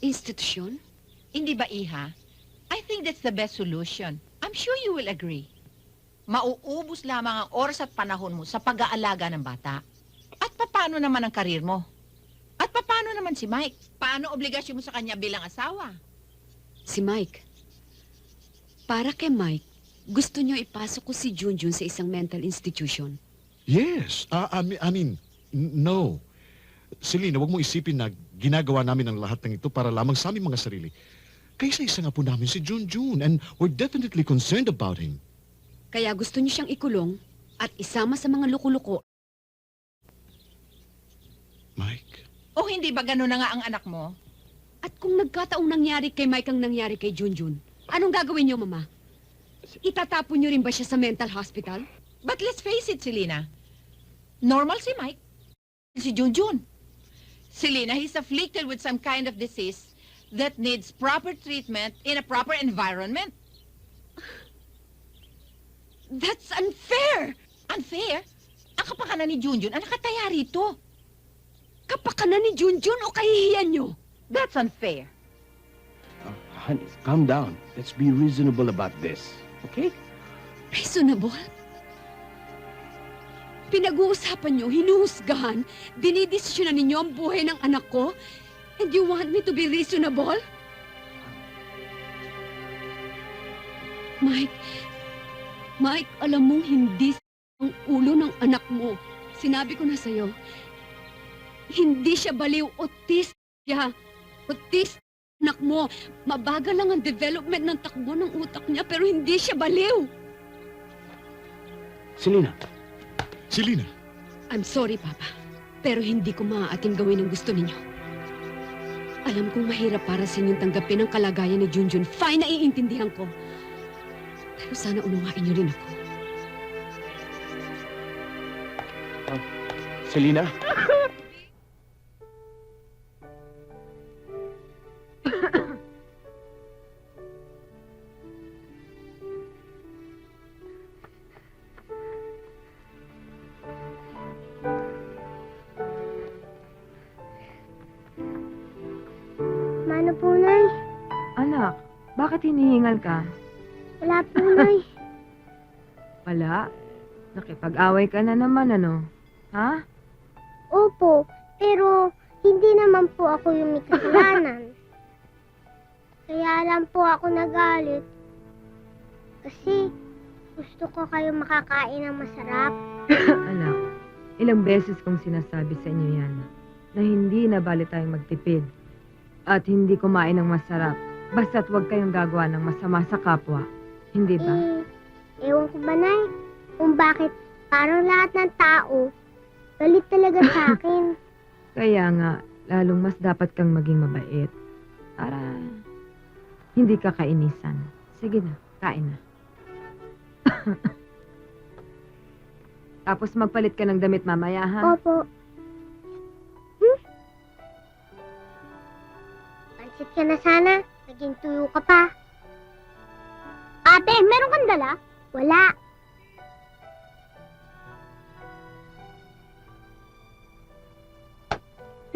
institusyon? Hindi ba, Iha? I think that's the best solution. I'm sure you will agree. Mauubos lamang ang oras at panahon mo sa pag-aalaga ng bata. At paano naman ang karir mo? At paano naman si Mike? Paano obligasyon mo sa kanya bilang asawa? Si Mike. Para kay Mike, gusto niyo ipasok ko si Junjun sa isang mental institution. Yes. Uh, I, mean, I mean, no. Selena, wag mo isipin na ginagawa namin ang lahat ng ito para lamang sa aming mga sarili. Kaysa isa nga po namin si Junjun and we're definitely concerned about him. Kaya gusto niyo siyang ikulong at isama sa mga luko-luko. Mike? O hindi ba gano'n na nga ang anak mo? At kung nagkataong nangyari kay Mike ang nangyari kay Junjun, anong gagawin niyo, Mama? Itatapon niyo rin ba siya sa mental hospital? But let's face it, Selena. Normal si Mike. Si Junjun. Selena, he's afflicted with some kind of disease that needs proper treatment in a proper environment. That's unfair! Unfair? Ang kapakanan ni Junjun ang nakataya rito. Kapakanan ni Junjun o kahihiyan niyo? That's unfair. Uh, honey, calm down. Let's be reasonable about this. Okay? Reasonable? Pinag-uusapan niyo, hinuhusgahan, dinidesisyonan ninyo ang buhay ng anak ko? And you want me to be reasonable? Mike, Mike, alam mong hindi ang ulo ng anak mo. Sinabi ko na sa'yo, hindi siya baliw, autistic siya. Autistic anak mo. Mabagal lang ang development ng takbo ng utak niya, pero hindi siya baliw. Selena, Selena, I'm sorry, Papa. Pero hindi ko maaatim gawin ang gusto ninyo. Alam kong mahirap para sa inyong tanggapin ang kalagayan ni Junjun. Fine, naiintindihan ko. Pero sana unawain niyo rin ako. Selena? Mano po, Nay? Anak, bakit hinihingal ka? Wala po, Nay. Wala. Nakipag-away ka na naman, ano? Ha? Opo, pero hindi naman po ako yung may kasalanan. Kaya lang po ako nagalit. Kasi gusto ko kayo makakain ng masarap. Anak, ilang beses kong sinasabi sa inyo yan na hindi na bali tayong magtipid at hindi kumain ng masarap basta't huwag kayong gagawa ng masama sa kapwa. Hindi ba? Eh, ewan ko ba, Nay? Kung bakit parang lahat ng tao galit talaga sa akin. Kaya nga, lalong mas dapat kang maging mabait para hindi ka kainisan. Sige na, kain na. Tapos magpalit ka ng damit mamaya, ha? Opo. Pansit ka na sana. Naging tuyo ka pa. Ate, meron kang dala? Wala.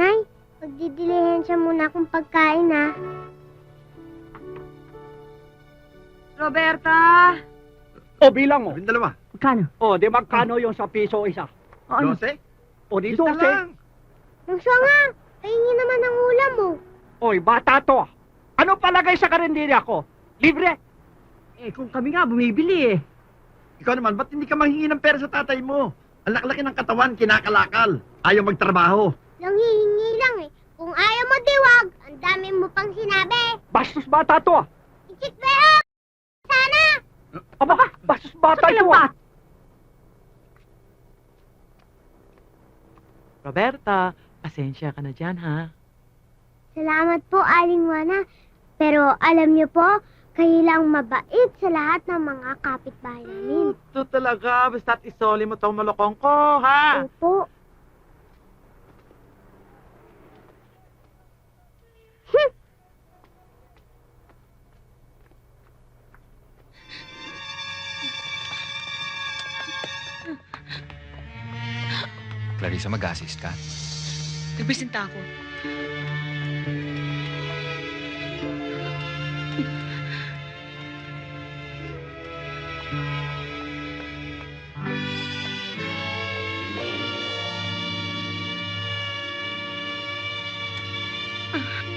Nay, magdidilihensya muna akong pagkain ha. Roberta! O bilang mo. Yung dalawa. Magkano? O, di magkano yung sa piso isa? Ano? Dose? O, di Isa dose. lang. Nang siya nga, kainin naman ang ulam mo. Oy, bata to. Ano palagay sa karinderya ko? Libre? Eh, kung kami nga bumibili eh. Ikaw naman, ba't hindi ka manghingi ng pera sa tatay mo? Ang laki ng katawan, kinakalakal. Ayaw magtrabaho. Nanghihingi lang eh. Kung ayaw mo diwag, ang dami mo pang sinabi. Bastos bata to. ah. Ichik pero! Sana! Aba ka, bastos bata ito. ah. Roberta, pasensya ka na dyan, ha? Salamat po, Aling Wana. Pero alam niyo po, kayo lang mabait sa lahat ng mga kapitbahay namin. Ito talaga, basta't isoli mo tong malokong ko, ha? Opo. Clarissa, mag-assist ka. Nagpresenta ako.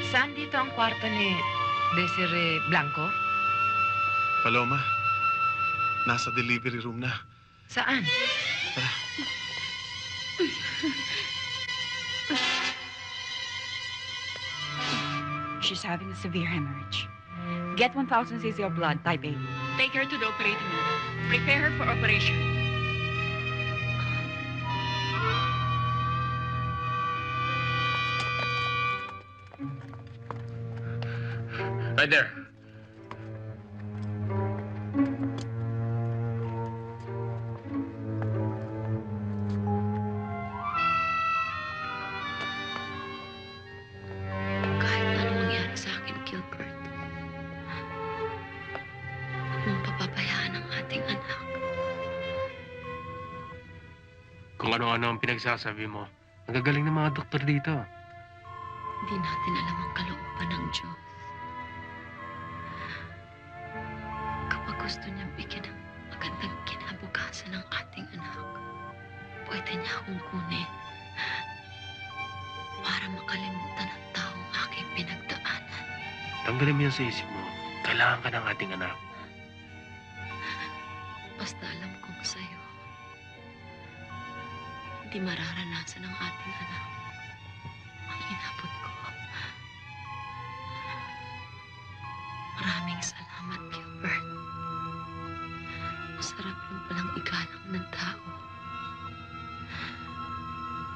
Saan dito ang kwarto ni Desiree Blanco? Paloma, nasa delivery room na. Saan? She's having a severe hemorrhage. Get 1,000 cc of blood, type A. Take her to the operating room. Prepare her for operation. Right there. Kung ano-ano ang pinagsasabi mo, nagagaling ng mga doktor dito. Hindi natin alam ang kalooban ng Diyos. Kapag gusto niyang bigyan ng magandang kinabukasan ng ating anak, pwede niya akong kunin para makalimutan ang taong aking pinagdaanan. Tanggalin mo yan sa isip mo. Kailangan ka ng ating anak. Basta hindi mararanasan ng ating anak ang inabot ko. Maraming salamat, Gilbert. Masarap yung palang igalang ng tao.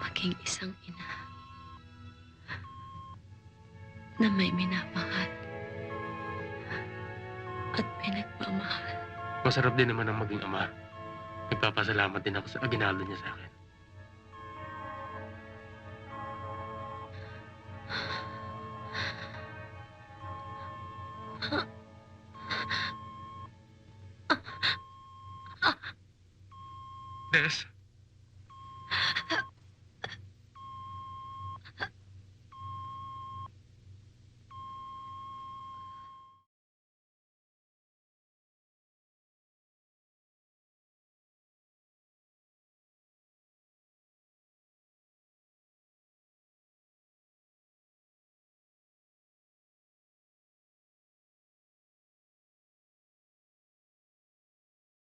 Maging isang ina na may minamahal at pinagmamahal. Masarap din naman ang maging ama. Nagpapasalamat din ako sa aginaldo niya sa akin. this.